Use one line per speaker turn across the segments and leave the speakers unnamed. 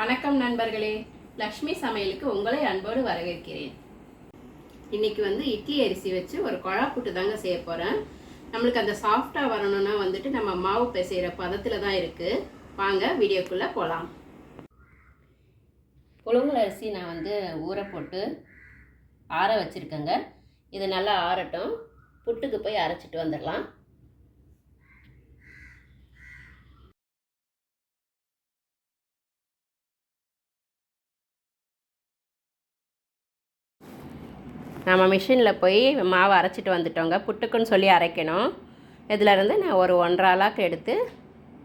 வணக்கம் நண்பர்களே. லக்ஷ்மி சமையலுக்கு உங்களை அன்போடு வரவேற்கிறேன். இன்னைக்கு வந்து இட்லி அரிசி வச்சு ஒரு குழா புட்டு தாங்க செய்ய போகிறேன் நம்மளுக்கு அந்த சாஃப்டாக வரணும்னா வந்துட்டு நம்ம மாவு பிசைகிற பதத்தில் தான் இருக்குது வாங்க வீடியோக்குள்ளே போகலாம் புழுங்கல் அரிசி நான் வந்து ஊற போட்டு ஆற வச்சுருக்கேங்க. இது நல்லா ஆறட்டும். புட்டுக்கு போய் அரைச்சிட்டு வந்துடலாம். நம்ம மிஷினில் போய் மாவு அரைச்சிட்டு வந்துட்டோங்க. புட்டுக்குன்னு சொல்லி அரைக்கணும். இதிலருந்து நான் ஒரு ஒன்றரை அளாக்கு எடுத்து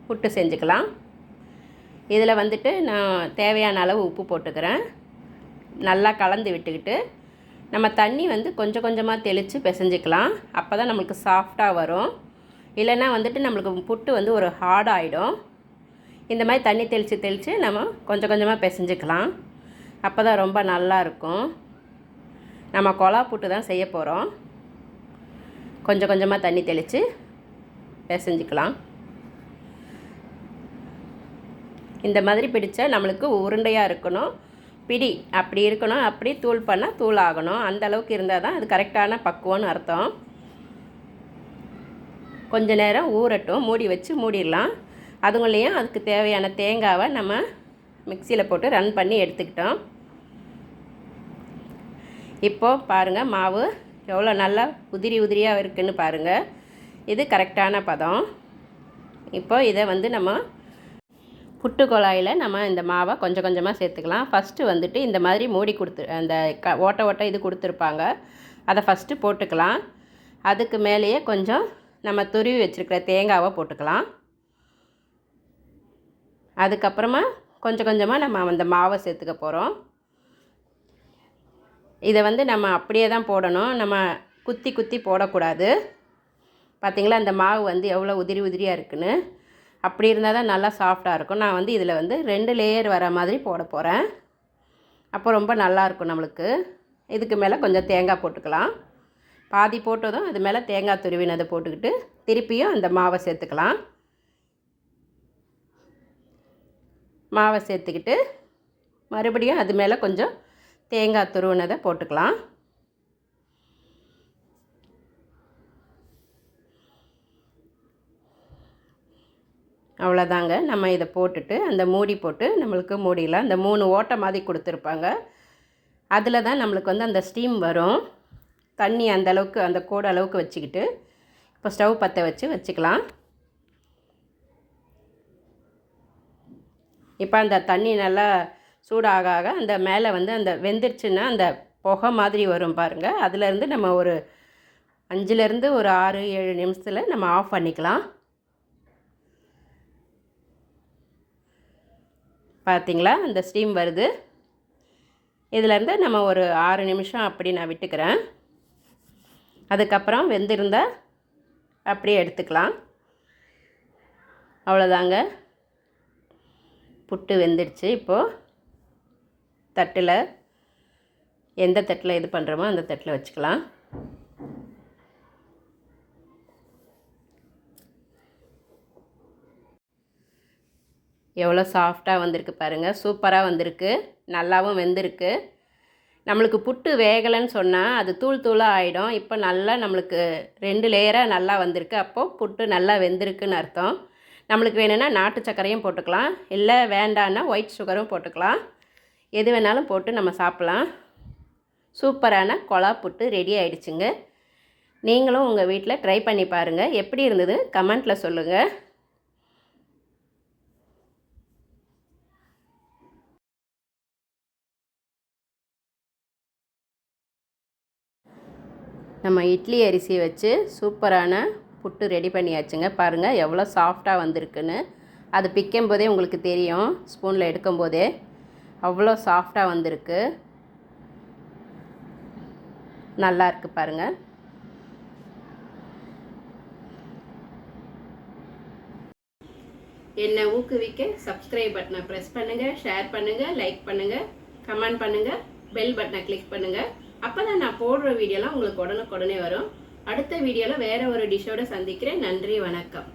புட்டு செஞ்சுக்கலாம். இதில் வந்துட்டு நான் தேவையான அளவு உப்பு போட்டுக்கிறேன். நல்லா கலந்து விட்டுக்கிட்டு நம்ம தண்ணி வந்து கொஞ்சம் கொஞ்சமாக தெளித்து பிசைஞ்சிக்கலாம். அப்போ தான் நம்மளுக்கு சாஃப்டாக வரும். இல்லைன்னா வந்துட்டு நம்மளுக்கு புட்டு வந்து ஒரு ஹார்ட் ஆகிடும் இந்த மாதிரி தண்ணி தெளித்து தெளித்து நம்ம கொஞ்சம் கொஞ்சமாக பிசைஞ்சிக்கலாம். அப்போ தான் ரொம்ப நல்லா இருக்கும். நம்ம கொலா புட்டு தான் செய்ய போகிறோம் கொஞ்சம் கொஞ்சமாக தண்ணி தெளித்து பிசைஞ்சிக்கலாம். இந்த மாதிரி பிடிச்சா நம்மளுக்கு உருண்டையாக இருக்கணும். பிடி அப்படி இருக்கணும் அப்படி தூள் பண்ணால் தூள் ஆகணும். அந்த அளவுக்கு இருந்தால் தான் அது கரெக்டான பக்குவம்னு அர்த்தம். கொஞ்ச நேரம் ஊறட்டும் மூடி வச்சு மூடிடலாம். அதுங்களையும் அதுக்கு தேவையான தேங்காவை நம்ம மிக்சியில் போட்டு ரன் பண்ணி எடுத்துக்கிட்டோம். இப்போது பாருங்கள் மாவு எவ்வளோ நல்லா உதிரி உதிரியாக இருக்குதுன்னு பாருங்கள் இது கரெக்டான பதம். இப்போ இதை வந்து நம்ம புட்டு குழாயில் நம்ம இந்த மாவை கொஞ்சம் கொஞ்சமாக சேர்த்துக்கலாம். ஃபஸ்ட்டு வந்துட்டு இந்த மாதிரி மூடி கொடுத்து அந்த க ஓட்டை ஓட்டை இது கொடுத்துருப்பாங்க. அதை ஃபஸ்ட்டு போட்டுக்கலாம். அதுக்கு மேலேயே கொஞ்சம் நம்ம துருவி வச்சுருக்கிற தேங்காவை போட்டுக்கலாம். அதுக்கப்புறமா கொஞ்சம் கொஞ்சமாக நம்ம அந்த மாவை சேர்த்துக்க போகிறோம் இதை வந்து நம்ம அப்படியே தான் போடணும். நம்ம குத்தி குத்தி போடக்கூடாது. பார்த்திங்களா அந்த மாவு வந்து எவ்வளோ உதிரி உதிரியாக இருக்குன்னு. அப்படி இருந்தால் தான் நல்லா சாஃப்டாக இருக்கும். நான் வந்து இதில் வந்து ரெண்டு லேயர் வர மாதிரி போட போகிறேன் அப்போ ரொம்ப நல்லாயிருக்கும் நம்மளுக்கு. இதுக்கு மேலே கொஞ்சம் தேங்காய் போட்டுக்கலாம். பாதி போட்டதும் அது மேலே தேங்காய் துருவினதை போட்டுக்கிட்டு திருப்பியும் அந்த மாவை சேர்த்துக்கலாம். மாவை சேர்த்துக்கிட்டு மறுபடியும் அது மேலே கொஞ்சம் தேங்காய் துருவினதை போட்டுக்கலாம். அவ்வளோதாங்க. நம்ம இதை போட்டுட்டு அந்த மூடி போட்டு நம்மளுக்கு மூடிலாம் அந்த மூணு ஓட்டை மாதிரி கொடுத்துருப்பாங்க. அதில் தான் நம்மளுக்கு வந்து அந்த ஸ்டீம் வரும். தண்ணி அந்த அளவுக்கு அந்த கோடு அளவுக்கு வச்சுக்கிட்டு இப்போ ஸ்டவ் பற்ற வச்சு வச்சுக்கலாம். இப்போ அந்த தண்ணி நல்லா சூடாக ஆக அந்த மேலே வந்து அந்த வெந்துருச்சுன்னா அந்த புகை மாதிரி வரும் பாருங்கள் அதுலேருந்து நம்ம ஒரு அஞ்சுலேருந்து ஒரு ஆறு ஏழு நிமிஷத்தில் நம்ம ஆஃப் பண்ணிக்கலாம். பார்த்திங்களா அந்த ஸ்டீம் வருது. இதிலேருந்து நம்ம ஒரு ஆறு நிமிஷம் அப்படி நான் விட்டுக்கிறேன். அதுக்கப்புறம் வெந்திருந்தால் அப்படியே எடுத்துக்கலாம். அவ்வளோதாங்க. புட்டு வெந்துடுச்சு இப்போது தட்டில் எந்த தட்டில் இது பண்ணுறோமோ அந்த தட்டில் வச்சுக்கலாம். எவ்வளோ சாஃப்டாக வந்திருக்கு பாருங்கள் சூப்பராக வந்திருக்கு. நல்லாவும் வெந்திருக்கு. நம்மளுக்கு புட்டு வேகலைன்னு சொன்னால் அது தூள் தூளாக ஆகிடும் இப்போ நல்லா நம்மளுக்கு ரெண்டு லேயராக நல்லா வந்திருக்கு. அப்போது புட்டு நல்லா வெந்திருக்குன்னு அர்த்தம். நம்மளுக்கு வேணும்னா நாட்டு சர்க்கரையும் போட்டுக்கலாம். இல்லை வேண்டான்னா ஒயிட் சுகரும் போட்டுக்கலாம். எது வேணாலும் போட்டு நம்ம சாப்பிட்லாம். சூப்பரான கொலா புட்டு ரெடி ஆகிடுச்சுங்க நீங்களும் உங்கள் வீட்டில் ட்ரை பண்ணி பாருங்கள் எப்படி இருந்தது கமெண்ட்டில் சொல்லுங்கள் நம்ம இட்லி அரிசி வச்சு சூப்பரான புட்டு ரெடி பண்ணியாச்சுங்க. பாருங்கள் எவ்வளோ சாஃப்டாக வந்திருக்குன்னு. அது பிக்கும் போதே உங்களுக்கு தெரியும். ஸ்பூனில் எடுக்கும்போதே. அவ்வளோ சாஃப்டாக வந்திருக்கு. நல்லா இருக்குது பாருங்கள் என்னை ஊக்குவிக்க சப்ஸ்கிரைப் பட்டனை ப்ரெஸ் பண்ணுங்கள் ஷேர் பண்ணுங்கள் லைக் பண்ணுங்கள் கமெண்ட் பண்ணுங்கள் பெல் பட்டனை கிளிக் பண்ணுங்கள் அப்போ தான் நான் போடுற வீடியோலாம் உங்களுக்கு உடனுக்குடனே வரும். அடுத்த வீடியோவில் வேறு ஒரு டிஷ்ஷோடு சந்திக்கிறேன். நன்றி வணக்கம்.